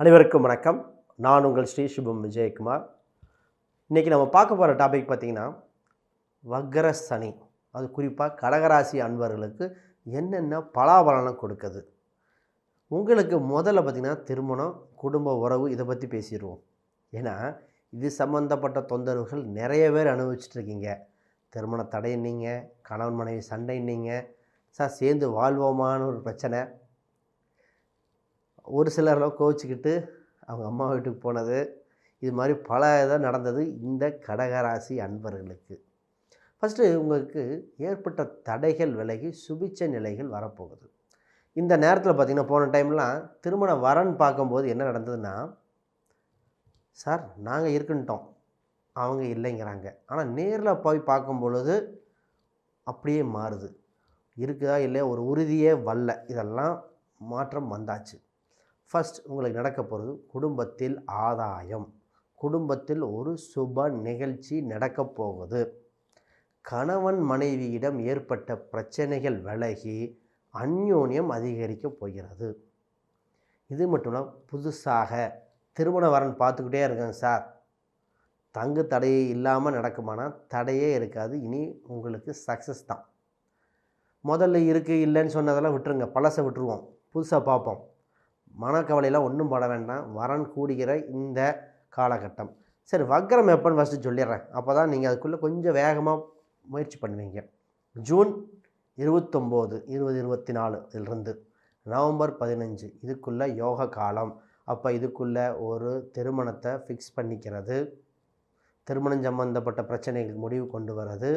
அனைவருக்கும் வணக்கம். நான் உங்கள் ஸ்ரீ சுபம் விஜயகுமார். இன்றைக்கி நம்ம பார்க்க போகிற டாபிக் பார்த்திங்கன்னா வக்ர சனி. அது குறிப்பாக கடகராசி அன்பர்களுக்கு என்னென்ன பலாபலனை கொடுக்குது? உங்களுக்கு முதல்ல பார்த்திங்கன்னா திருமணம் குடும்ப உறவு இதை பற்றி பேசிடுவோம். ஏன்னா இது சம்மந்தப்பட்ட தொந்தரவுகள் நிறைய பேர் அனுபவிச்சிட்ருக்கீங்க திருமண தடைன்னீங்க கணவன் மனைவி சண்டைன்னீங்க சார் சேர்ந்து வாழ்வோமான்னு ஒரு பிரச்சனை. ஒரு சிலர்லாம் கோவிச்சிக்கிட்டு அவங்க அம்மா வீட்டுக்கு போனது. இது மாதிரி பல இதாக நடந்தது இந்த கடகராசி அன்பர்களுக்கு. ஃபஸ்ட்டு உங்களுக்கு ஏற்பட்ட தடைகள் விலகி சுபிச்ச நிலைகள் வரப்போகுது. இந்த நேரத்தில் பார்த்திங்கன்னா போன டைம்லாம் திருமண வரன் பார்க்கும்போது என்ன நடந்ததுன்னா சார் நாங்கள் இருக்குன்ட்டோம். அவங்க இல்லைங்கிறாங்க. ஆனால் நேரில் போய் பார்க்கும் பொழுது அப்படியே மாறுது. இருக்குதா இல்லையா? ஒரு உறுதியே வரல. இதெல்லாம் மாற்றம் வந்தாச்சு. ஃபஸ்ட் உங்களுக்கு நடக்க போகிறது குடும்பத்தில் ஆதாயம். குடும்பத்தில் ஒரு சுப நிகழ்ச்சி நடக்கப் போகுது. கணவன் மனைவியிடம் ஏற்பட்ட பிரச்சனைகள் விலகி அந்யோன்யம் அதிகரிக்கப் போகிறது. இது மட்டும் புதுசாக திருமண வரன் பார்த்துக்கிட்டே இருக்கேன் சார் தங்கு தடையே இல்லாமல் நடக்குமானா தடையே இருக்காது. இனி உங்களுக்கு சக்ஸஸ் தான். முதல்ல இருக்குது இல்லைன்னு சொன்னதெல்லாம் விட்டுருங்க. பழசை விட்டுருவோம். புதுசாக பார்ப்போம். மனக்கவலையெல்லாம் ஒன்றும் பட வேண்டாம். வரன் கூடுகிற இந்த காலகட்டம். சரி வக்ரம் எப்போன்னு ஃபஸ்ட்டு சொல்லிடுறேன். அப்போ தான் நீங்கள் அதுக்குள்ளே கொஞ்சம் வேகமாக முயற்சி பண்ணுவீங்க. ஜூன் இருபத்தொம்போது இருபது இருபத்தி நாலு இதிலிருந்து நவம்பர் பதினஞ்சு இதுக்குள்ளே யோக காலம். அப்போ இதுக்குள்ளே ஒரு திருமணத்தை ஃபிக்ஸ் பண்ணிக்கிறது. திருமணம் சம்மந்தப்பட்ட பிரச்சனைகளுக்கு முடிவு கொண்டு வர்றது.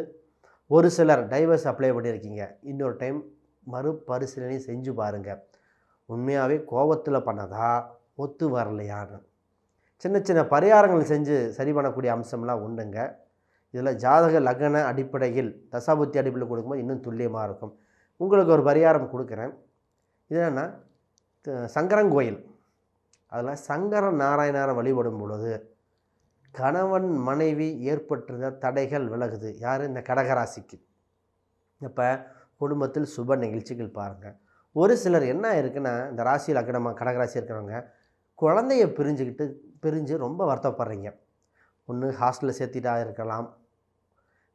ஒரு சிலர் டைவர்ஸ் அப்ளை பண்ணியிருக்கீங்க. இன்னொரு டைம் மறுபரிசீலனை செஞ்சு பாருங்கள் உண்மையாகவே கோபத்தில் பண்ணதா? ஒத்து வரலையான்னு. சின்ன சின்ன பரிகாரங்கள் செஞ்சு சரி பண்ணக்கூடிய அம்சம்லாம் உண்டுங்க. இதில் ஜாதக லக்ன அடிப்படையில் தசாபுத்தி அடிப்படையில் கொடுக்கும்போது இன்னும் துல்லியமாக இருக்கும். உங்களுக்கு ஒரு பரிகாரம் கொடுக்குறேன். இது என்னென்னா சங்கரங்கோயில் அதில் சங்கர நாராயணாரை வழிபடும் பொழுது கணவன் மனைவி ஏற்பட்டிருந்த தடைகள் விலகுது. யார்? இந்த கடகராசிக்கு. இப்போ குடும்பத்தில் சுப நிகழ்ச்சிகள் பாருங்கள் ஒரு சிலர் என்ன இருக்குன்னா இந்த ராசியில் லக்னமாக கடகராசி இருக்கிறவங்க குழந்தைய பிரிஞ்சுக்கிட்டு பிரிஞ்சு ரொம்ப வருத்தப்படுறீங்க. ஒன்று ஹாஸ்டலில் சேர்த்திட்டா இருக்கலாம்.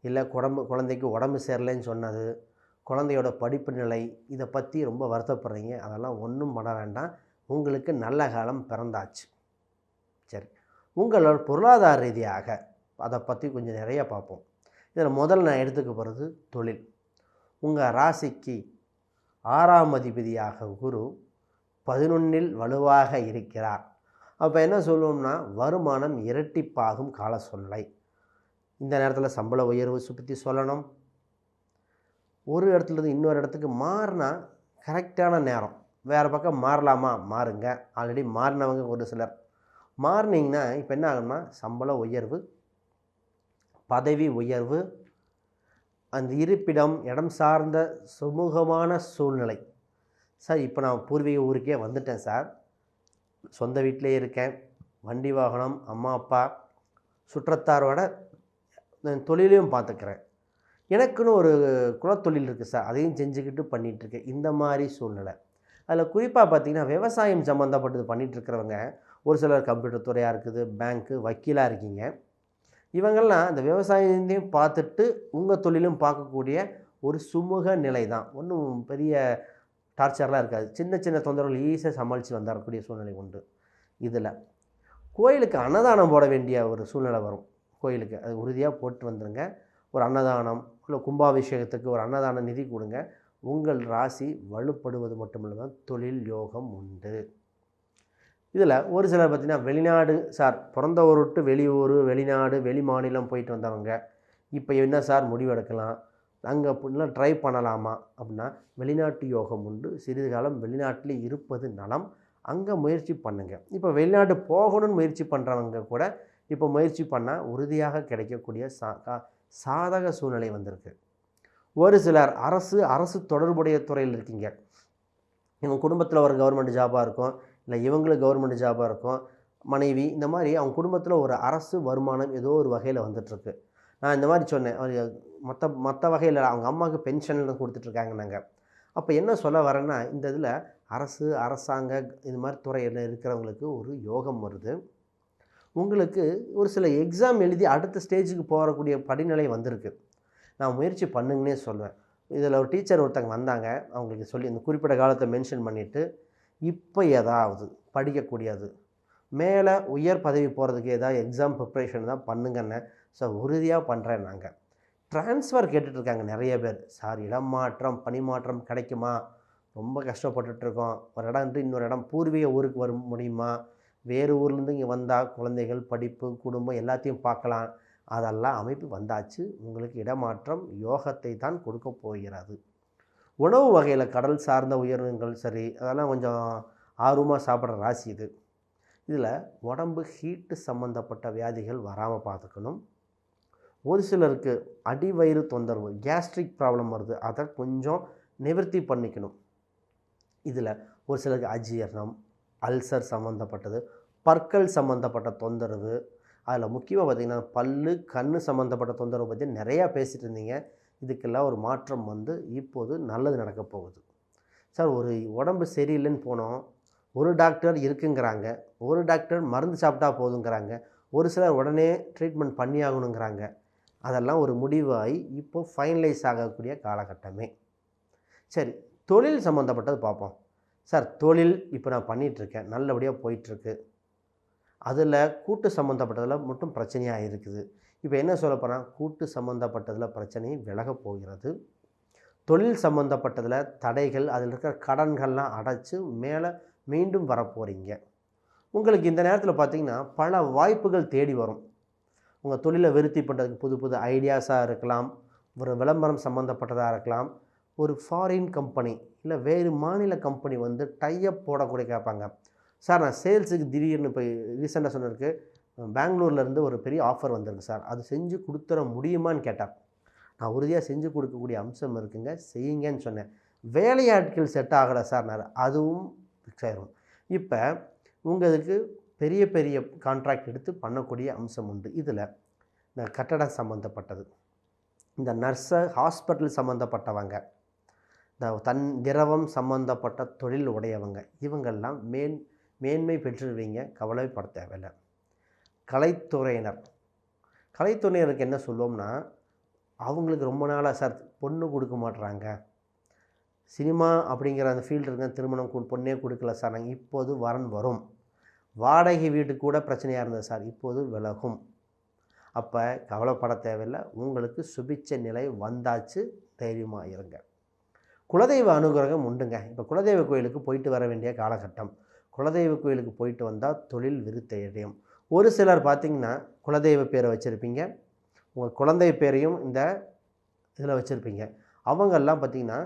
இல்லை குடம்பு குழந்தைக்கு உடம்பு சேரலைன்னு சொன்னது குழந்தையோட படிப்பு நிலை இதை பற்றி ரொம்ப வருத்தப்படுறீங்க. அதெல்லாம் ஒன்றும் பண்ண வேண்டாம். உங்களுக்கு நல்ல காலம் பிறந்தாச்சு. சரி. உங்களோட பொருளாதார ரீதியாக அதை பற்றி கொஞ்சம் நிறைய பார்ப்போம். இதில் முதல்ல நான் எடுத்துக்க போகிறது தொழில். உங்கள் ராசிக்கு ஆறாம் அதிபதியாக குரு பதினொன்னில் வலுவாக இருக்கிறார். அப்போ என்ன சொல்லுவோம்னா வருமானம் இரட்டிப்பாகும் கால சொல்லை இந்த நேரத்தில் சம்பள உயர்வு சுற்றி சொல்லணும். ஒரு இடத்துலேருந்து இன்னொரு இடத்துக்கு மாறினா கரெக்டான நேரம். வேறு பக்கம் மாறலாமா? மாறுங்க. ஆல்ரெடி மாறினவங்க ஒரு சிலர். மாறினீங்கன்னா இப்போ என்ன ஆகும்னா சம்பள உயர்வு பதவி உயர்வு அந்த இருப்பிடம் இடம் சார்ந்த சுமூகமான சூழ்நிலை. சார் இப்போ நான் பூர்வீக ஊருக்கே வந்துட்டேன் சார். சொந்த வீட்டிலே இருக்கேன். வண்டி வாகனம் அம்மா அப்பா சுற்றத்தாரோட நான் தொழிலையும் பார்த்துக்கிறேன். எனக்குன்னு ஒரு குலத்தொழில் இருக்குது சார். அதையும் செஞ்சுக்கிட்டு பண்ணிகிட்ருக்கேன். இந்த மாதிரி சூழ்நிலை. அதில் குறிப்பாக பார்த்திங்கன்னா விவசாயம் சம்மந்தப்பட்டது பண்ணிகிட்ருக்கிறவங்க ஒரு சிலர் கம்ப்யூட்டர் துறையாக இருக்குது பேங்க்கு வக்கீலாக இருக்கீங்க. இவங்கெல்லாம் இந்த விவசாயத்தையும் பார்த்துட்டு உங்கள் தொழிலும் பார்க்கக்கூடிய ஒரு சுமூக நிலை தான் ஒன்றும் பெரிய டார்ச்சர்லாம் இருக்காது. சின்ன சின்ன தொந்தரவுகள் ஈஸியாக சமாளித்து வந்துடக்கூடிய சூழ்நிலை உண்டு. இதில் கோயிலுக்கு அன்னதானம் போட வேண்டிய ஒரு சூழ்நிலை வரும். கோயிலுக்கு அது உறுதியாக போட்டு வந்துடுங்க ஒரு அன்னதானம் இல்லை கும்பாபிஷேகத்துக்கு ஒரு அன்னதான நிதி கொடுங்க. உங்கள் ராசி வலுப்படுவது மட்டும் இல்லாமல் தொழில் யோகம் உண்டு. இதில் ஒரு சிலர் பார்த்திங்கன்னா வெளிநாடு சார் பிறந்த ஊர் விட்டு வெளியூர் வெளிநாடு வெளி மாநிலம் போயிட்டு வந்தவங்க இப்போ என்ன சார் முடிவெடுக்கலாம் அங்கே அப்படிலாம் ட்ரை பண்ணலாமா அப்படின்னா வெளிநாட்டு யோகம் உண்டு சிறிது காலம் வெளிநாட்டில் இருப்பது நலம் அங்கே முயற்சி பண்ணுங்கள் இப்போ வெளிநாட்டு போகணும்னு முயற்சி பண்ணுறவங்க கூட இப்போ முயற்சி பண்ணால் உறுதியாக கிடைக்கக்கூடிய சா சாதக சூழ்நிலை வந்திருக்கு. ஒரு சிலர் அரசு அரசு தொடர்புடைய துறையில் இருக்கீங்க. எங்கள் குடும்பத்தில் ஒரு கவர்மெண்ட் ஜாபாக இருக்கும் இல்லை இவங்களுக்கு கவர்மெண்ட் ஜாபாக இருக்கும் மனைவி இந்த மாதிரி அவங்க குடும்பத்தில் ஒரு அரசு வருமானம் ஏதோ ஒரு வகையில் வந்துட்டுருக்கு. நான் இந்த மாதிரி சொன்னேன். மற்ற மற்ற வகையில் அவங்க அம்மாவுக்கு பென்ஷன்லாம் கொடுத்துட்ருக்காங்க நாங்கள் அப்போ என்ன சொல்ல வரேன்னா இந்த இதில் அரசு அரசாங்க இது மாதிரி துறையில் இருக்கிறவங்களுக்கு ஒரு யோகம் வருது. உங்களுக்கு ஒரு சில எக்ஸாம் எழுதி அடுத்த ஸ்டேஜுக்கு போகக்கூடிய படிநிலை வந்திருக்கு. நான் முயற்சி பண்ணுங்கன்னே சொல்லுவேன் இதில் ஒரு டீச்சர் ஒருத்தங்க வந்தாங்க. அவங்களுக்கு சொல்லி இந்த குறிப்பிட்ட காலத்தை மென்ஷன் பண்ணிவிட்டு இப்போ ஏதாவது படிக்கக்கூடியது. மேலே உயர் பதவி போகிறதுக்கு ஏதாவது எக்ஸாம் ப்ரிப்ரேஷன் தான் பண்ணுங்கன்னு ஸோ உறுதியாக பண்ணுறேன் நாங்கள் ட்ரான்ஸ்ஃபர் கேட்டுட்ருக்காங்க நிறைய பேர். சார் இடமாற்றம் பணிமாற்றம் கிடைக்குமா? ரொம்ப கஷ்டப்பட்டுட்ருக்கோம். ஒரு இடம் இன்னொரு இடம் பூர்வீக ஊருக்கு வர முடியுமா? வேறு ஊர்லேருந்து இங்கே வந்தால் குழந்தைகள் படிப்பு குடும்பம் எல்லாத்தையும் பார்க்கலாம். அதெல்லாம் அமைப்பு வந்தாச்சு. உங்களுக்கு இடமாற்றம் யோகத்தை தான் கொடுக்க போகிறது. உணவு வகையில் கடல் சார்ந்த உயிரினங்கள் சரி அதெல்லாம் கொஞ்சம் ஆர்வமாக சாப்பிட்ற ராசி இது. இதில் உடம்பு ஹீட்டு சம்மந்தப்பட்ட வியாதிகள் வராமல் பார்த்துக்கணும். ஒரு சிலருக்கு அடிவயிறு தொந்தரவு கேஸ்ட்ரிக் ப்ராப்ளம் வருது அதை கொஞ்சம் நிவர்த்தி பண்ணிக்கணும். இதில் ஒரு சிலருக்கு அஜீரணம் அல்சர் சம்மந்தப்பட்டது பற்கள் சம்மந்தப்பட்ட தொந்தரவு அதில் முக்கியமாக பார்த்திங்கன்னா பல்லு கண் சம்மந்தப்பட்ட தொந்தரவு பற்றி நிறையா பேசிகிட்டு இருந்தீங்க. இதுக்கெல்லாம் ஒரு மாற்றம் வந்து இப்போது நல்லது நடக்க போகுது. சார் ஒரு உடம்பு சரியில்லைன்னு போனோம் ஒரு டாக்டர் இருக்குங்கிறாங்க ஒரு டாக்டர் மருந்து சாப்பிட்டா போதுங்கிறாங்க ஒரு சிலர் உடனே ட்ரீட்மெண்ட் பண்ணி ஆகணுங்கிறாங்க அதெல்லாம் ஒரு முடிவாகி இப்போ ஃபைனலைஸ் ஆகக்கூடிய காலகட்டமே. சரி தொழில் சம்மந்தப்பட்டது பார்ப்போம். சார் தொழில் இப்போ நான் பண்ணிகிட்ருக்கேன் நல்லபடியாக போயிட்டுருக்கு. அதில் கூட்டு சம்மந்தப்பட்டதில் மட்டும் பிரச்சனையாக இருக்குது. இப்போ என்ன சொல்ல போகிறேன் கூட்டு சம்மந்தப்பட்டதில் பிரச்சனை விலகப் போகிறது. தொழில் சம்மந்தப்பட்டதில் தடைகள் அதில் இருக்கிற கடன்கள்லாம் அடைச்சி மேலே மீண்டும் வரப்போகிறீங்க உங்களுக்கு இந்த நேரத்தில் பார்த்திங்கன்னா பல வாய்ப்புகள் தேடி வரும். உங்கள் தொழிலை விருத்தி பண்ணுறதுக்கு புது புது ஐடியாஸாக இருக்கலாம். ஒரு விளம்பரம் சம்மந்தப்பட்டதாக இருக்கலாம். ஒரு ஃபாரின் கம்பெனி இல்லை வேறு மாநில கம்பெனி வந்து டைஅப் போடக்கூடிய கேட்பாங்க. சார் நான் சேல்ஸுக்கு திடீர்னு இப்போ ரீசெண்டாக சொன்னிருக்கு பெங்களூர்லேருந்து ஒரு பெரிய ஆஃபர் வந்திருக்கு சார். அது செஞ்சு கொடுத்துட முடியுமான்னு கேட்டார் நான் உறுதியாக செஞ்சு கொடுக்கக்கூடிய அம்சம் இருக்குங்க செய்யுங்கன்னு சொன்னேன். வேலையாட்கள் செட் ஆகலை சார் நான் அதுவும் ஃபிக்ஸ் ஆயிரும். இப்போ உங்களுக்கு பெரிய பெரிய கான்ட்ராக்ட் எடுத்து பண்ணக்கூடிய அம்சம் உண்டு. இதில் இந்த கட்டடம் சம்மந்தப்பட்டது இந்த நர்ஸை ஹாஸ்பிட்டல் சம்மந்தப்பட்டவங்க இந்த தன் திரவம் சம்மந்தப்பட்ட தொழில் உடையவங்க இவங்கெல்லாம் மேன் மேன்மை பெற்றுருவீங்க கவலைப்பட தேவையில்லை. கலைத்துறையினர். கலைத்துறையினருக்கு என்ன சொல்லுவோம்னா அவங்களுக்கு ரொம்ப நாளாக சார் பொண்ணு கொடுக்க மாட்றாங்க. சினிமா அப்படிங்கிற அந்த ஃபீல்டு இருக்க திருமணம் பொண்ணே கொடுக்கல சார். நாங்கள் இப்போது வரன் வரும். வாடகை வீட்டுக்கு கூட பிரச்சனையாக இருந்தது சார். இப்போது விலகும். அப்போ கவலைப்பட தேவையில்லை. உங்களுக்கு சுபிச்ச நிலை வந்தாச்சு. தைரியமாக இருங்க. குலதெய்வ அனுகிரகம் உண்டுங்க. இப்போ குலதெய்வ கோயிலுக்கு போயிட்டு வர வேண்டிய காலகட்டம். குலதெய்வ கோயிலுக்கு போயிட்டு வந்தால் தொழில் விருத்தடையும் ஒரு சிலர் பார்த்திங்கன்னா குலதெய்வ பேரை வச்சுருப்பீங்க. உங்கள் குழந்தை பேரையும் இந்த இதில் வச்சுருப்பீங்க. அவங்கெல்லாம் பார்த்திங்கன்னா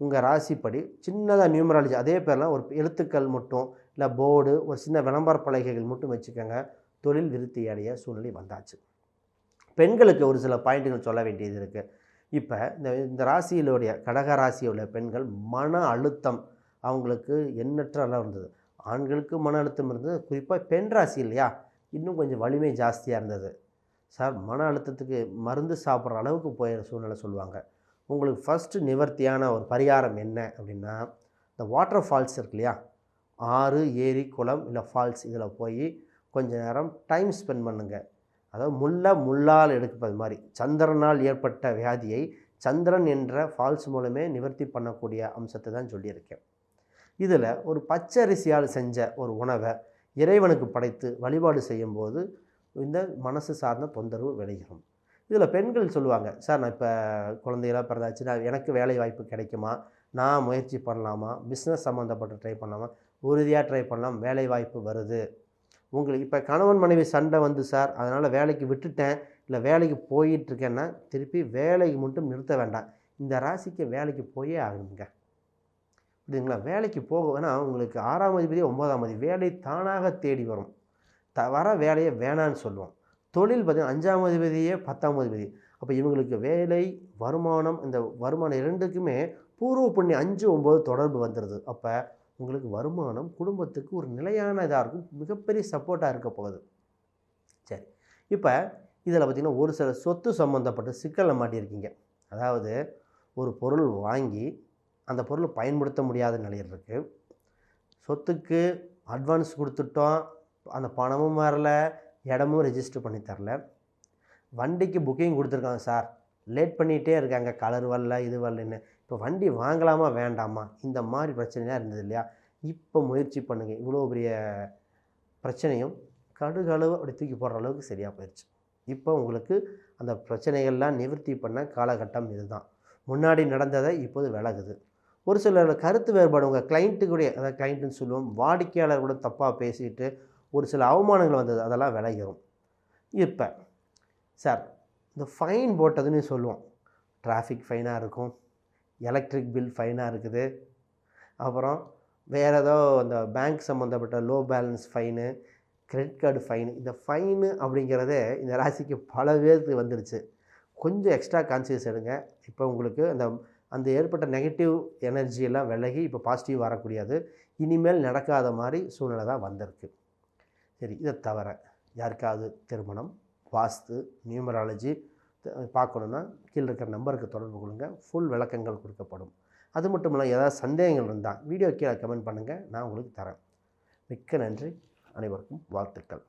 உங்கள் ராசிப்படி சின்னதாக நியூமராலஜி அதே பேர்லாம் ஒரு எழுத்துக்கள் மட்டும் இல்லை போர்டு ஒரு சின்ன விளம்பர பலகைகள் மட்டும் வச்சுக்கோங்க. தொழில் விருத்தி அடைய சூழ்நிலை வந்தாச்சு. பெண்களுக்கு ஒரு சில பாயிண்ட்டுகள் சொல்ல வேண்டியது இருக்குது இப்போ இந்த இந்த ராசியிலுடைய கடக ராசியுடைய பெண்கள் மன அழுத்தம் அவங்களுக்கு எண்ணற்ற அளவு இருந்தது. ஆண்களுக்கு மன அழுத்தம் இருந்தது. குறிப்பாக பெண் ராசி இல்லையா? இன்னும் கொஞ்சம் வலிமை ஜாஸ்தியாக இருந்தது. சார் மன அழுத்தத்துக்கு மருந்து சாப்பிட்ற அளவுக்கு போயிற சூழ்நிலை சொல்லுவாங்க. உங்களுக்கு ஃபஸ்ட்டு நிவர்த்தியான ஒரு பரிகாரம் என்ன? அப்படின்னா இந்த வாட்டர் ஃபால்ஸ் இருக்கு இல்லையா ஆறு ஏரி குளம் இல்லை ஃபால்ஸ் இதில் போய் கொஞ்ச நேரம் டைம் ஸ்பெண்ட் பண்ணுங்கள் அதாவது முள்ள முள்ளால் எடுப்பது மாதிரி. சந்திரனால் ஏற்பட்ட வியாதியை சந்திரன் என்ற ஃபால்ஸ் மூலமே நிவர்த்தி பண்ணக்கூடிய அம்சத்தை தான் சொல்லியிருக்கேன். இதில் ஒரு பச்சரிசியால் செஞ்ச ஒரு உணவை இறைவனுக்கு படைத்து வழிபாடு செய்யும்போது இந்த மனசு சார்ந்த தொந்தரவு விளைகிறோம் இதில் பெண்கள் சொல்லுவாங்க சார் நான் இப்போ குழந்தைகளாக பிறந்தாச்சுன்னா எனக்கு வேலை வாய்ப்பு கிடைக்குமா? நான் முயற்சி பண்ணலாமா? பிஸ்னஸ் சம்மந்தப்பட்டு ட்ரை பண்ணலாமா? உறுதியாக ட்ரை பண்ணலாம் வேலை வாய்ப்பு வருது. உங்களுக்கு இப்போ கணவன் மனைவி சண்டை வந்து சார் அதனால் வேலைக்கு விட்டுட்டேன் இல்லை வேலைக்கு போயிட்டுருக்கேன்னா திருப்பி வேலைக்கு மட்டும் நிறுத்த வேண்டாம். இந்த ராசிக்கு வேலைக்கு போயே ஆகணுங்க இதுங்களா வேலைக்கு போக வேணால் உங்களுக்கு ஆறாம் அதிபதி ஒன்பதாம் அதிபதி. வேலை தானாக தேடி வரும். த வர வேலையை வேணான்னு சொல்லுவோம் தொழில் பார்த்தீங்கன்னா அஞ்சாம் அதிபதியே பத்தாம் அதிபதி. அப்போ இவங்களுக்கு வேலை வருமானம் இந்த வருமானம் இரண்டுக்குமே பூர்வ புண்ணியம் அஞ்சு ஒம்பது தொடர்பு வந்துடுது அப்போ உங்களுக்கு வருமானம் குடும்பத்துக்கு ஒரு நிலையான இதாக இருக்கும். மிகப்பெரிய சப்போர்ட்டாக இருக்க போகுது. சரி. இப்போ இதில் பார்த்திங்கன்னா ஒரு சில சொத்து சம்மந்தப்பட்ட சிக்கலில் மாட்டியிருக்கீங்க. அதாவது ஒரு பொருள் வாங்கி அந்த பொருள் பயன்படுத்த முடியாத நிலையில் இருக்குது சொத்துக்கு அட்வான்ஸ் கொடுத்துட்டோம். அந்த பணமும் வரல இடமும் ரெஜிஸ்டர் பண்ணி தரல. வண்டிக்கு புக்கிங் கொடுத்துருக்காங்க சார் லேட் பண்ணிகிட்டே இருக்காங்க. கலர் வரல இது வரலன்னு. இப்போ வண்டி வாங்கலாமா வேண்டாமா? இந்த மாதிரி பிரச்சனைலாம் இருந்தது இல்லையா? இப்போ முயற்சி பண்ணுங்கள் இவ்வளோ பெரிய பிரச்சனையும் கடுகளவு அப்படி தூக்கி போடுற அளவுக்கு சரியாக போயிடுச்சு இப்போ உங்களுக்கு அந்த பிரச்சனைகள்லாம் நிவர்த்தி பண்ண காலகட்டம் இதுதான். முன்னாடி நடந்ததை இப்போது விலகுது. ஒரு சில கருத்து வேறுபாடு உங்கள் கிளைண்ட்டுக்குடைய அதாவது கிளைண்ட்டுன்னு சொல்லுவோம் வாடிக்கையாளர் கூட தப்பாக பேசிட்டு ஒரு சில அவமானங்கள் வந்தது அதெல்லாம் விளையும் இப்போ சார் இந்த ஃபைன் போட்டதுன்னு சொல்லுவோம். டிராஃபிக் ஃபைனாக இருக்கும் எலக்ட்ரிக் பில் ஃபைனாக இருக்குது அப்புறம் வேறு ஏதோ அந்த பேங்க் சம்மந்தப்பட்ட low balance fine credit card fine இந்த ஃபைனு அப்படிங்கிறதே இந்த ராசிக்கு பல பேருக்கு வந்துருச்சு. கொஞ்சம் எக்ஸ்ட்ரா கான்சியஸ் எடுங்க. இப்போ உங்களுக்கு அந்த அந்த ஏற்பட்ட நெகட்டிவ் எனர்ஜியெல்லாம் விலகி இப்போ பாசிட்டிவ் வரக்கூடியது. இனிமேல் நடக்காத மாதிரி சூழ்நிலை தான் வந்திருக்கு. சரி இதை தவிர யாருக்காவது திருமணம் வாஸ்து நியூமராலஜி பார்க்கணுன்னா கீழே இருக்கிற நம்பருக்கு தொடர்பு கொள்ளுங்கள் ஃபுல் விளக்கங்கள் கொடுக்கப்படும். அது மட்டும் இல்லை ஏதாவது சந்தேகங்கள் இருந்தால் வீடியோ கீழே கமெண்ட் பண்ணுங்கள் நான் உங்களுக்கு தரேன். மிக்க நன்றி. அனைவருக்கும் வாழ்த்துக்கள்.